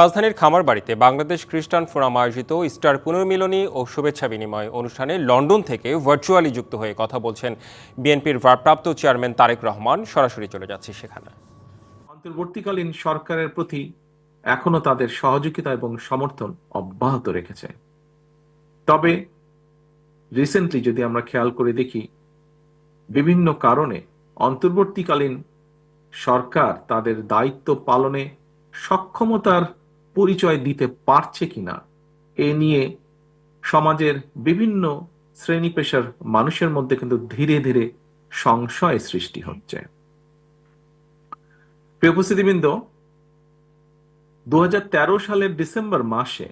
রাজধানীর খামার বাড়িতে বাংলাদেশ খ্রিস্টান ফোরাম আয়োজিত ইস্টার পুনর্মিলনী ও শুভেচ্ছা বিনিময় অনুষ্ঠানে লন্ডন থেকে ভার্চুয়ালি যুক্ত হয়ে কথা বলছেন বিএনপির ভারপ্রাপ্ত চেয়ারম্যান তারেক রহমান। সরাসরি চলে যাচ্ছে সেখানে। অন্তর্বর্তীকালীন সরকারের প্রতি এখনও তাদের সহযোগিতা এবং সমর্থন অব্যাহত রেখেছে। তবে রিসেন্টলি যদি আমরা খেয়াল করে দেখি, বিভিন্ন কারণে অন্তর্বর্তীকালীন সরকার তাদের দায়িত্ব পালনে সক্ষমতার পরিচয় দিতে পারছে কিনা, এ নিয়ে সমাজের বিভিন্ন শ্রেণি পেশার মানুষের মধ্যে কিন্তু ধীরে ধীরে সংশয় সৃষ্টি হচ্ছে। প্রিয় দু সালের ডিসেম্বর মাসে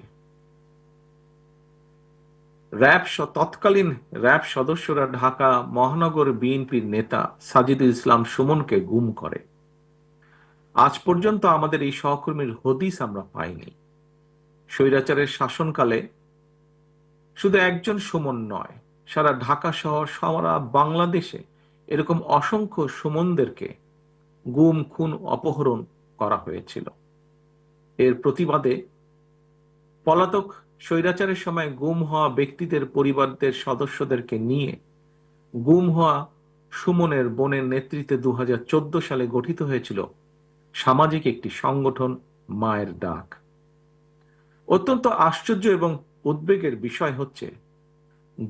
র্যাব তৎকালীন র্যাব সদস্যরা ঢাকা মহানগর বিএনপির নেতা সাজিদুল ইসলাম সুমনকে গুম করে। আজ পর্যন্ত আমাদের এই সহকর্মীর হদিস আমরা পাইনি। স্বৈরাচারের শাসনকালে শুধু একজন সুমন নয়, সারা ঢাকা সহ সারা বাংলাদেশে এরকম অসংখ্য সুমনদেরকে গুম, খুন, অপহরণ করা হয়েছিল। এর প্রতিবাদে পলাতক স্বৈরাচারের সময় গুম হওয়া ব্যক্তিদের, পরিবারদের সদস্যদেরকে নিয়ে গুম হওয়া সুমনের বোনের নেতৃত্বে দু হাজার চোদ্দ সালে গঠিত হয়েছিল সামাজিক একটি সংগঠন মায়ের ডাক। অত্যন্ত আশ্চর্য এবং উদ্বেগের বিষয় হচ্ছে,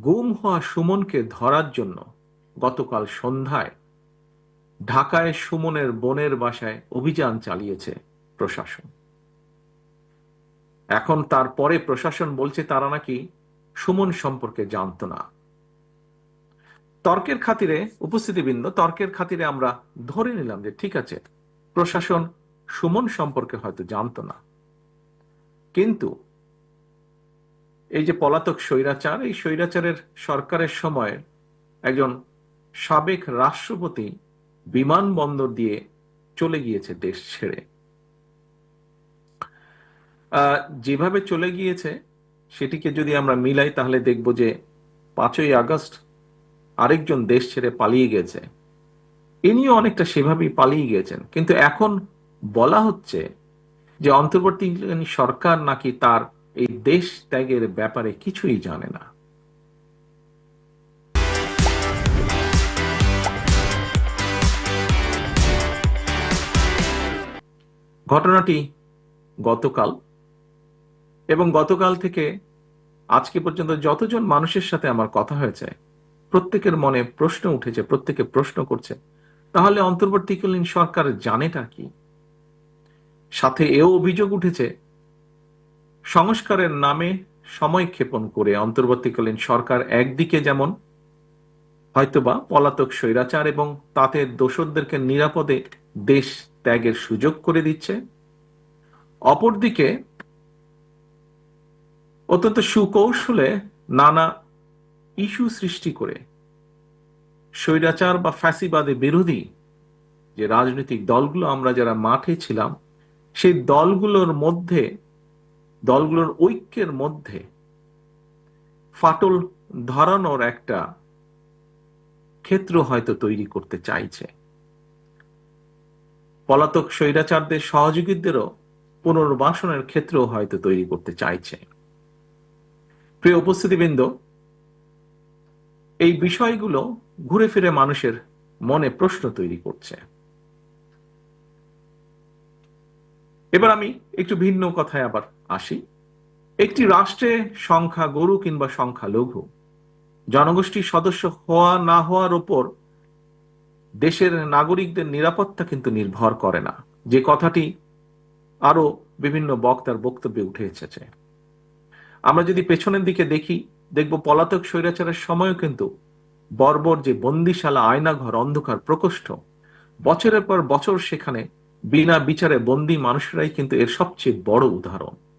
গুম হওয়া সুমনকে ধরার জন্য গতকাল সন্ধ্যায় ঢাকায় সুমনের বোনের বাসায় অভিযান চালিয়েছে প্রশাসন। এখন তারপরে প্রশাসন বলছে তারা নাকি সুমন সম্পর্কে জানতো না। তর্কের খাতিরে, উপস্থিতিবৃন্দ, তর্কের খাতিরে আমরা ধরে নিলাম যে ঠিক আছে প্রশাসন সুমন সম্পর্কে হয়তো জানতো না। কিন্তু এই যে পলাতক স্বৈরাচার, এই স্বৈরাচারের সরকারের সময় একজন সাবেক রাষ্ট্রপতি বিমানবন্দর দিয়ে চলে গিয়েছে দেশ ছেড়ে। যেভাবে চলে গিয়েছে, সেটিকে যদি আমরা মিলাই, তাহলে দেখব যে পাঁচই আগস্ট আরেকজন দেশ ছেড়ে পালিয়ে গেছে। ইনিও অনেকটা সেভাবেই পালিয়ে গিয়েছেন। কিন্তু এখন বলা হচ্ছে যে অন্তর্বর্তী সরকার নাকি তার এই দেশ ত্যাগের ব্যাপারে কিছুই জানে না। ঘটনাটি গতকাল এবং গতকাল থেকে আজকে পর্যন্ত যতজন মানুষের সাথে আমার কথা হয়েছে, প্রত্যেকের মনে প্রশ্ন উঠেছে, প্রত্যেকে প্রশ্ন করছে। তাহলে অন্তর্বর্তীকালীন সরকার জানেটা কি? সাথে এও অভিযোগ উঠেছে, সংস্কারের নামে সময় ক্ষেপণ করে অন্তর্বর্তীকালীন সরকার একদিকে যেমন হয়তোবা পলাতক স্বৈরাচার এবং তাতে দোসরদেরকে নিরাপদে দেশ ত্যাগের সুযোগ করে দিচ্ছে, অপরদিকে অত্যন্ত সুকৌশলে নানা ইস্যু সৃষ্টি করে স্বৈরাচার বা ফ্যাসিবাদে বিরোধী যে রাজনৈতিক দলগুলো আমরা যারা মাঠে ছিলাম, সেই দলগুলোর মধ্যে, দলগুলোর ঐক্যের মধ্যে ফাটল ধরানোর একটা ক্ষেত্র হয়তো তৈরি করতে চাইছে। পলাতক স্বৈরাচারদের সহযোগীদেরও পুনর্বাসনের ক্ষেত্র হয়তো তৈরি করতে চাইছে। প্রিয় উপস্থিতিবৃন্দ, এই বিষয়গুলো ঘুরে ফিরে মানুষের মনে প্রশ্ন তৈরি করছে। এবার আমি একটু ভিন্ন কথায় আবার আসি। একটি রাষ্ট্রে সংখ্যা গরু কিংবা সংখ্যা লঘু, জনগোষ্ঠীর সদস্য হওয়া না হওয়ার ওপর দেশের নাগরিকদের নিরাপত্তা কিন্তু নির্ভর করে না। যে কথাটি আরও বিভিন্ন বক্তার বক্তব্যে উঠে এসেছে। আমরা যদি পেছনের দিকে দেখি, দেখব পলাতক স্বৈরাচারের সময়ও কিন্তু বর্বর যে বন্দিশালা আয়নাঘর অন্ধকার প্রকোষ্ঠ, বছরের পর বছর সেখানে বিনা বিচারে বন্দি মানুষরাই কিন্তু এর সবচেয়ে বড় উদাহরণ।